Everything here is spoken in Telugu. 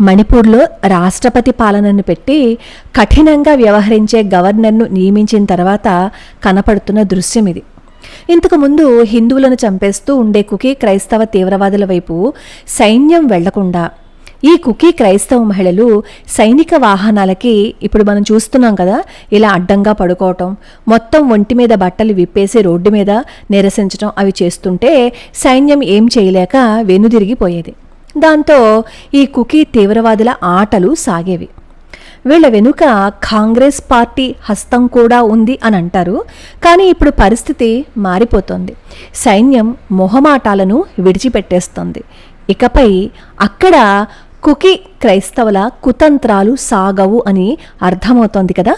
మణిపూర్లో రాష్ట్రపతి పాలనను పెట్టి కఠినంగా వ్యవహరించే గవర్నర్ను నియమించిన తర్వాత కనపడుతున్న దృశ్యం ఇది. ఇంతకుముందు హిందువులను చంపేస్తూ ఉండే కుకీ క్రైస్తవ తీవ్రవాదుల వైపు సైన్యం వెళ్ళకుండా ఈ కుకీ క్రైస్తవ మహిళలు సైనిక వాహనాలకి ఇప్పుడు మనం చూస్తున్నాం కదా ఇలా అడ్డంగా పడుకోవటం మొత్తం ఒంటి మీద బట్టలు విప్పేసి రోడ్డు మీద నిరసించడం అవి చేస్తుంటే సైన్యం ఏం చేయలేక వెనుదిరిగిపోయేది. దాంతో ఈ కుకీ తీవ్రవాదుల ఆటలు సాగేవి. వీళ్ళ వెనుక కాంగ్రెస్ పార్టీ హస్తం కూడా ఉంది అని అంటారు కానీ ఇప్పుడు పరిస్థితి మారిపోతుంది. సైన్యం మొహమాటాలను విడిచిపెట్టేస్తుంది. ఇకపై అక్కడ కుకీ క్రైస్తవుల కుతంత్రాలు సాగవు అని అర్థమవుతోంది కదా?